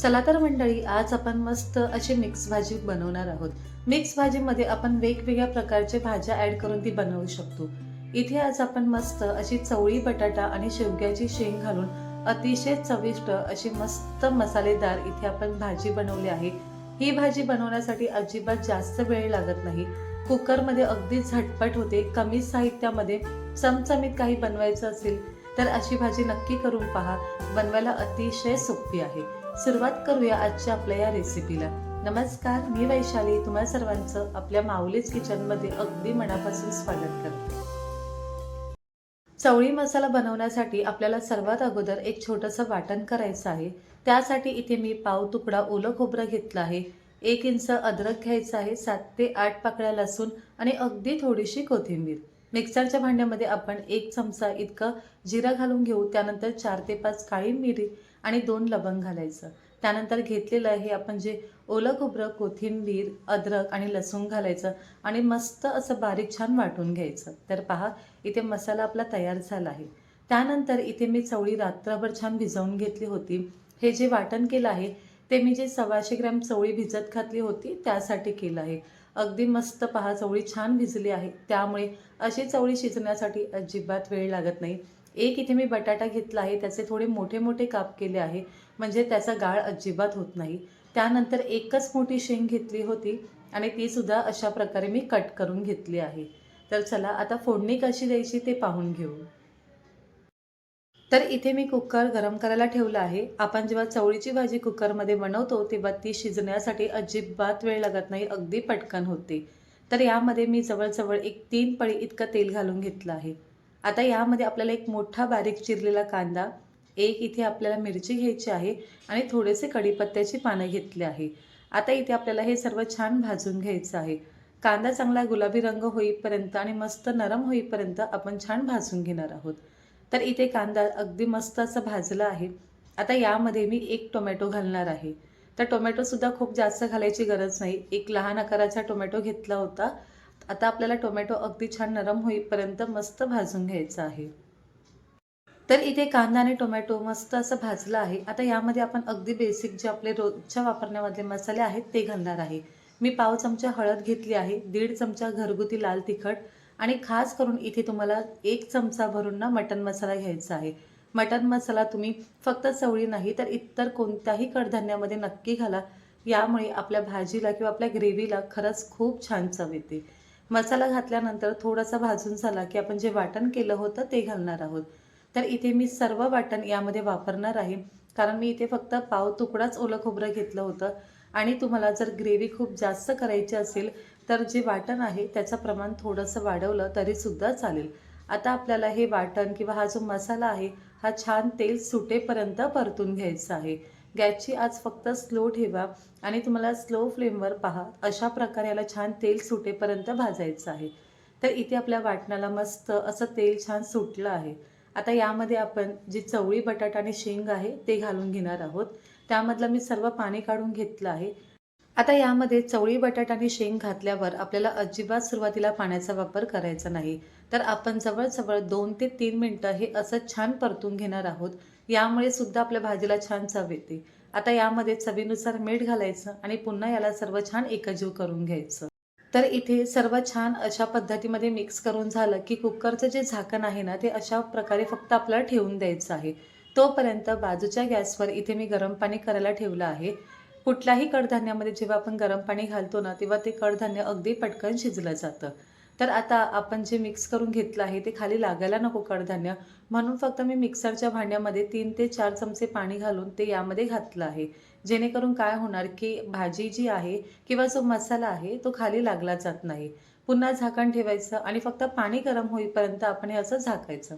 चला तर मंडळी आज आपण मस्त अशी मिक्स भाजी बनवणार आहोत. मिक्स भाजीमध्ये आपण वेगवेगळ्या प्रकारचे भाज्या ऍड करून ती बनवू शकतो. इथे आज आपण मस्त अशी चवळी बटाटा आणि शेवग्याची शेंग घालून अतिशय चविष्ट अशी मस्त मसालेदार इथे आपण भाजी बनवली आहे. ही भाजी बनवण्यासाठी अजिबात जास्त वेळ लागत नाही. कुकरमध्ये अगदी झटपट होते. कमी साहित्यामध्ये चमचमीत काही बनवायचं असेल तर अशी भाजी नक्की करून पहा. बनवायला अतिशय सोपी आहे. सुरुवात करूया आजच्या आपल्या या रेसिपीला नमस्कार मी वैशाली. तुम्हा सर्वांचं आपल्या माऊलीच किचनमध्ये अगदी मनापासून स्वागत करते. चवळी मसाला बनवण्यासाठी आपल्याला सर्वात अगोदर एक छोटंसं वाटण करायचं आहे. त्यासाठी इथे मी पाव तुकडा ओलं खोबरं घेतलं आहे. एक इंच अद्रक घ्यायचं आहे सात ते आठ पाकळ्या लसूण आणि अगदी थोडीशी कोथिंबीर. मिक्सरच्या भांड्यामध्ये आपण एक चमचा इतकं जिरं घालून घेऊ त्यानंतर चार ते पाच काळी मिरी आणि दोन लवंग घालायचं. त्यानंतर घेतलेलं हे आपण जे ओलं खोबरं कोथिंबीर अद्रक आणि लसूण घालायचं आणि मस्त असं बारीक छान वाटून घ्यायचं. तर पहा इथे मसाला आपला तयार झाला आहे. त्यानंतर इथे मी चवळी रात्रभर छान भिजवून घेतली होती. हे जे वाटण केलं आहे ते मी जे सव्वाशे ग्रॅम चवळी भिजत घातली होती त्यासाठी केलं आहे. अगदी मस्त पहा चवळी छान भिजली आहे. त्यामुळे अशी चवळी शिजण्यासाठी अजिबात वेळ लागत नाही. एक इथे मी बटाटा घेतला आहे त्याचे थोडे मोठे मोठे काप केले आहे म्हणजे त्याचा गाळ अजिबात होत नाही. त्यानंतर एकच मोठी शेंग घेतली होती आणि ती सुद्धा अशा प्रकारे मी कट करून घेतली आहे. तर चला आता फोडणी कशी द्यायची ते पाहून घेऊ. तर इथे मी कुकर गरम करायला ठेवला आहे. आपण जेव्हा चवळीची भाजी कुकरमध्ये बनवतो तेव्हा ती शिजण्यासाठी अजिबात वेळ लागत नाही अगदी पटकन होते. तर यामध्ये मी जवळजवळ एक तीन पळी इतकं तेल घालून घेतलं आहे. आता यामध्ये आपल्याला एक मोठा बारीक चिरलेला कांदा एक इथे आपल्याला मिरची घ्यायची आहे आणि थोडेसे कढीपत्त्याची पानं घेतली आहे. आता इथे आपल्याला हे सर्व छान भाजून घ्यायचं आहे. कांदा चांगला गुलाबी रंग होईपर्यंत आणि मस्त नरम होईपर्यंत आपण छान भाजून घेणार आहोत. तर इथे कांदा अगदी मस्त असं भाजला आहे. आता यामध्ये मी एक टोमॅटो घालणार आहे. तर टोमॅटोसुद्धा खूप जास्त घालायची गरज नाही. एक लहान आकाराचा टोमॅटो घेतला होता. आता आपल्याला टोमॅटो अगदी छान नरम होईपर्यंत मस्त भाजून घ्यायचं आहे. तर इथे कांदा आणि टोमॅटो मस्त असं भाजलं आहे. आता यामध्ये आपण अगदी बेसिक जे आपले रोजच्या वापरण्यामधले मसाले आहेत ते घालणार आहे. मी पाव चमचा हळद घेतली आहे. दीड चमचा घरगुती लाल तिखट. आणि खास करून इथे तुम्हाला एक चमचा भरून ना मटन मसाला घ्यायचा आहे. मटन मसाला तुम्ही फक्त चवळी नाही तर इतर कोणत्याही कडधान्यामध्ये नक्की घाला. यामुळे आपल्या भाजीला किंवा आपल्या ग्रेव्हीला खरंच खूप छान चव येते. मसाला घातल्यानंतर थोडासा भाजून झाला की आपण जे वाटण केलं होतं ते घालणार आहोत. तर इथे मी सर्व वाटण यामध्ये वापरणार आहे. कारण मी इथे फक्त पाव तुकडाच ओलं खोबरं घेतलं होतं. आणि तुम्हाला जर ग्रेव्ही खूप जास्त करायची असेल तर जे वाटण आहे त्याचं प्रमाण थोडंसं वाढवलं तरीसुद्धा चालेल. आता आपल्याला हे वाटण किंवा हा जो मसाला आहे हा छान तेल सुटेपर्यंत परतून घ्यायचा आहे. गॅसची आज फक्त स्लो ठेवा आणि तुम्हाला स्लो फ्लेमवर पहा. अशा प्रकारे याला छान तेल सुटेपर्यंत भाजायचं आहे. तर इथे आपल्या वाटणाला मस्त असं तेल छान सुटलं आहे. आता यामध्ये आपण जी चवळी बटाटा आणि शेंग आहे ते घालून घेणार आहोत. त्यामधलं मी सर्व पाणी काढून घेतलं आहे. आता यामध्ये चवळी बटाटा आणि शेंग घातल्यावर आपल्याला अजिबात सुरुवातीला पाण्याचा वापर करायचा नाही. तर आपण जवळजवळ दोन ते तीन मिनटं हे असं छान परतून घेणार आहोत. यामुळे सुद्धा आपल्या भाजीला छान चव येते. आता यामध्ये चवीनुसार मीठ घालायचं आणि पुन्हा याला सर्व छान एकजीव करून घ्यायचं. तर इथे सर्व छान अशा पद्धतीमध्ये मिक्स करून झालं की कुकरचं जे झाकण आहे ना ते अशा प्रकारे फक्त आपल्याला ठेवून द्यायचं आहे. तोपर्यंत बाजूच्या गॅसवर इथे मी गरम पाणी करायला ठेवलं आहे. कुठल्याही कडधान्यामध्ये जेव्हा आपण गरम पाणी घालतो ना तेव्हा ते कडधान्य अगदी पटकन शिजलं जातं. तर आता आपण जे मिक्स करून घेतलं आहे ते खाली लागायला नको कडधान्य. म्हणून फक्त मी मिक्सरच्या भांड्यामध्ये तीन ते चार चमचे पाणी घालून ते यामध्ये घातलं आहे. जेणेकरून काय होणार की भाजी जी आहे किंवा जो मसाला आहे तो खाली लागला जात नाही. पुन्हा झाकण ठेवायचं आणि फक्त पाणी गरम होईपर्यंत आपण हे असं झाकायचं.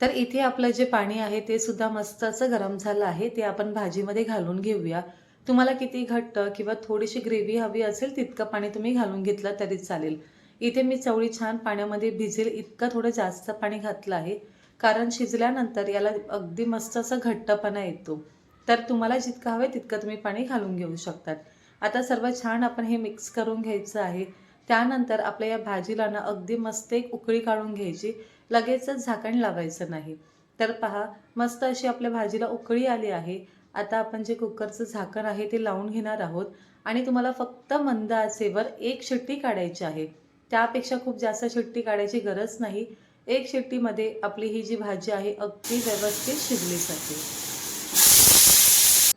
तर इथे आपलं जे पाणी आहे ते सुद्धा मस्त असं गरम झालं आहे ते आपण भाजीमध्ये घालून घेऊया. तुम्हाला किती घट्ट किंवा थोडीशी ग्रेव्ही हवी असेल तितकं पाणी तुम्ही घालून घेतलं तरी चालेल. इथे मी चवळी छान पाण्यामध्ये भिजेल इतकं थोडं जास्त पाणी घातलं आहे कारण शिजल्यानंतर याला अगदी मस्त असं घट्टपणा येतो. तर तुम्हाला जितकं हवं तितकं तुम्ही पाणी घालून घेऊ शकतात. आता सर्व छान आपण हे मिक्स करून घ्यायचं आहे. त्यानंतर आपल्या या भाजीला ना अगदी मस्त एक उकळी काढून घ्यायची. लगेचच झाकण लावायचं नाही. तर पहा मस्त अशी आपल्या भाजीला उकळी आली आहे. आता आपण जे कुकरचं झाकण आहे ते लावून घेणार आहोत. आणि तुम्हाला फक्त मंद आचेवर एक शिट्टी काढायची आहे. त्यापेक्षा खूप जास्त शिट्टी काढायची गरज नाही. एक शिट्टीमध्ये आपली ही जी भाजी आहे अगदी व्यवस्थित शिजली जाते.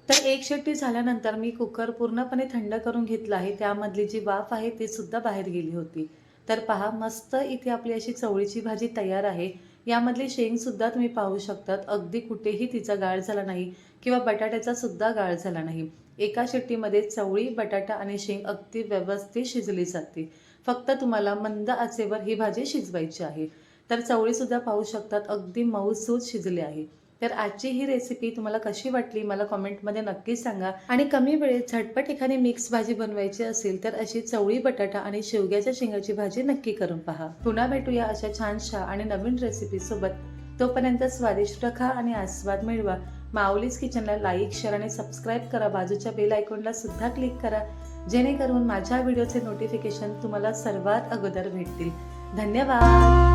तर एक शिट्टी झाल्यानंतर मी कुकर पूर्णपणे थंड करून घेतला आहे. त्यामधली जी वाफ आहे ती सुद्धा बाहेर गेली होती. तर पहा मस्त इथे आपली अशी चवळीची भाजी तयार आहे. यामधली शेंगसुद्धा तुम्ही पाहू शकतात. अगदी कुठेही तिचा गाळ झाला नाही किंवा बटाट्याचा सुद्धा गाळ झाला नाही. एका शिट्टीमध्ये चवळी बटाटा आणि शेंग अगदी व्यवस्थित शिजली जाते. फक्त तुम्हाला मंद आचेवर ही भाजी शिजवायची आहे. तर चवळीसुद्धा पाहू शकतात. अगदी मऊसूद शिजली आहे. तर आजची ही रेसिपी तुम्हाला कशी वाटली मला कॉमेंटमध्ये नक्की सांगा. आणि कमी वेळेत झटपट एखादी मिक्स भाजी बनवायची असेल तर अशी चवळी बटाटा आणि शेवग्याच्या शेंगाची भाजी नक्की करून पहा. पुन्हा भेटूया अशा छानशा आणि नवीन रेसिपी सोबत. तोपर्यंत स्वादिष्ट खा आणि आस्वाद मिळवा. माऊलीज किचनला लाईक शेअर आणि सबस्क्राईब करा. बाजूच्या बेल आयकॉनला सुद्धा क्लिक करा. जेणेकरून माझ्या व्हिडिओचे नोटिफिकेशन तुम्हाला सर्वात अगोदर भेटतील. धन्यवाद!